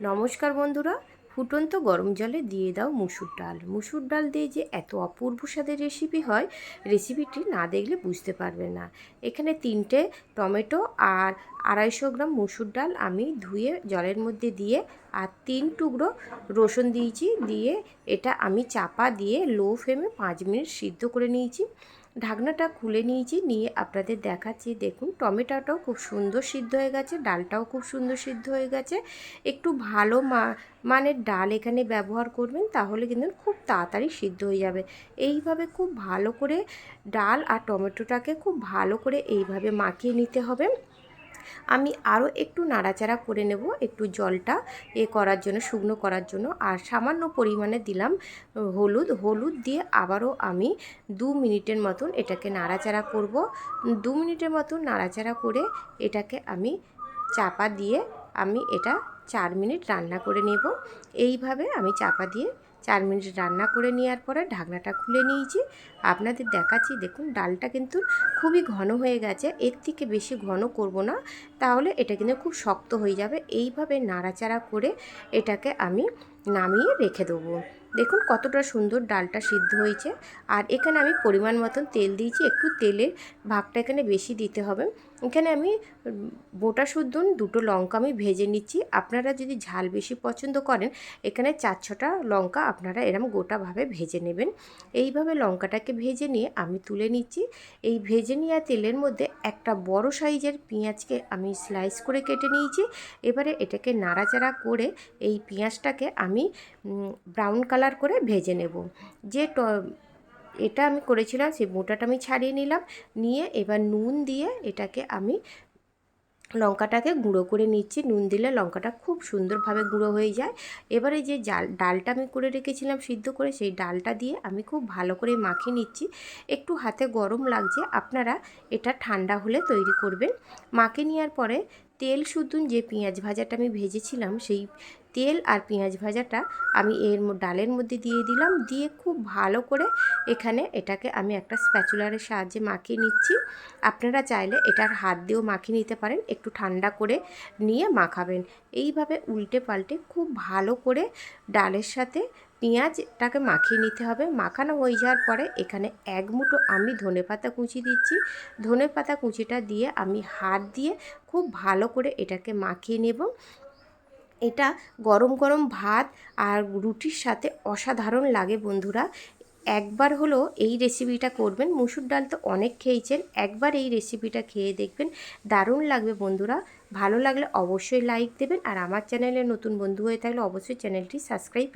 নমস্কার বন্ধুরা, ফুটন্ত গরম জলে দিয়ে দাও মুসুর ডাল। মুসুর ডাল দিয়ে যে এত অপূর্ব স্বাদের রেসিপি হয় রেসিপিটি না দেখলে বুঝতে পারবে না। এখানে তিনটে টমেটো আর আড়াইশো গ্রাম মুসুর ডাল আমি ধুয়ে জলের মধ্যে দিয়ে আর তিন টুকরো রসুন দিয়েছি। দিয়ে এটা আমি চাপা দিয়ে লো ফ্লেমে পাঁচ মিনিট সিদ্ধ করে নিয়েছি। ঢাকনাটা খুলে নিয়েছি, নিয়ে আপনাদের দেখাচ্ছি। দেখুন, টমেটোটাও খুব সুন্দর সিদ্ধ হয়ে গেছে, ডালটাও খুব সুন্দর সিদ্ধ হয়ে গেছে। একটু ভালো মা, মানের ডাল এখানে ব্যবহার করবেন, তাহলে কিন্তু খুব তাড়াতাড়ি সিদ্ধ হয়ে যাবে। এইভাবে খুব ভালো করে ডাল আর টমেটোটাকে খুব ভালো করে এইভাবে মাখিয়ে নিতে হবে। আমি আরও একটু নাড়াচাড়া করে নেব, একটু জলটা এ করার জন্য, শুকনো করার জন্য। আর সামান্য পরিমাণে দিলাম হলুদ। হলুদ দিয়ে আবারও আমি দু মিনিটের মতন এটাকে নাড়াচাড়া করব। দু মিনিটের মতন নাড়াচাড়া করে এটাকে আমি চাপা দিয়ে আমি এটা চার মিনিট রান্না করে নেব। এইভাবে আমি চাপা দিয়ে চার মিনিট রান্না করে নেওয়ার পরে ঢাকনাটা খুলে নিয়েছি। আপনাদের দেখাচ্ছি, দেখুন ডালটা কিন্তু খুবই ঘন হয়ে গেছে। এর থেকে বেশি ঘন করব না, তাহলে এটা কিন্তু খুব শক্ত হয়ে যাবে। এইভাবে নাড়াচাড়া করে এটাকে আমি নামিয়ে রেখে দেবো। দেখুন কতটা সুন্দর ডালটা সিদ্ধ হয়েছে। আর এখানে আমি পরিমাণ মতন তেল দিয়েছি। একটু তেলের ভাগটা এখানে বেশি দিতে হবে। এখানে আমি গোটা শুদ্ধ দুটো লঙ্কা আমি ভেজে নিচ্ছি। আপনারা যদি ঝাল বেশি পছন্দ করেন, এখানে চার ছটা লঙ্কা আপনারা এরম গোটাভাবে ভেজে নেবেন। এইভাবে লঙ্কাটাকে ভেজে নিয়ে আমি তুলে নিচ্ছি। এই ভেজে নেওয়া তেলের মধ্যে একটা বড় সাইজের পেঁয়াজকে আমি স্লাইস করে কেটে নিয়েছি। এবারে এটাকে নাড়াচাড়া করে এই পেঁয়াজটাকে আমি ব্রাউন কালার করে ভেজে নেব। যে এটা আমি করেছিলাম, সেই মোটাটা আমি ছাড়িয়ে নিলাম, নিয়ে এবার নুন দিয়ে এটাকে আমি লঙ্কাটাকে গুঁড়ো করে নিচ্ছি। নুন দিলে লঙ্কাটা খুব সুন্দরভাবে গুঁড়ো হয়ে যায়। এবারে যে জাল, ডালটা আমি করে রেখেছিলাম, সিদ্ধ করে, সেই ডালটা দিয়ে আমি খুব ভালো করে মাখিয়ে নিচ্ছি। একটু হাতে গরম লাগছে, আপনারা এটা ঠান্ডা হলে তৈরি করবেন। মাখিয়ে নেওয়ার পরে তেল শুধু যে পেঁয়াজ ভাজাটা আমি ভেজেছিলাম, সেই তেল আর পেঁয়াজ ভাজাটা আমি এর ডালের মধ্যে দিয়ে দিলাম। দিয়ে খুব ভালো করে এখানে এটাকে আমি একটা স্প্যাচুলারের সাহায্যে মাখিয়ে নিচ্ছি। আপনারা চাইলে এটার হাত দিয়েও মাখিয়ে নিতে পারেন। একটু ঠান্ডা করে নিয়ে মাখাবেন। এইভাবে উল্টে পাল্টে খুব ভালো করে ডালের সাথে পেঁয়াজটাকে মাখিয়ে নিতে হবে। মাখানো হয়ে যাওয়ার পরে এখানে এক মুঠো আমি ধনে পাতা কুচি দিচ্ছি। ধনে পাতা কুচিটা দিয়ে আমি হাত দিয়ে খুব ভালো করে এটাকে মাখিয়ে নেব। এটা গরম গরম ভাত আর রুটির সাথে অসাধারণ লাগে বন্ধুরা। একবার হলো এই রেসিপিটা করবেন। মুসুর ডাল তো অনেক খেয়েছেন। একবার এই রেসিপিটা খেয়ে দেখবেন। দারুণ লাগবে বন্ধুরা। ভালো লাগলে অবশ্যই লাইক দেবেন আর আমার চ্যানেলে নতুন বন্ধু হয়ে থাকলে অবশ্যই চ্যানেলটি সাবস্ক্রাইব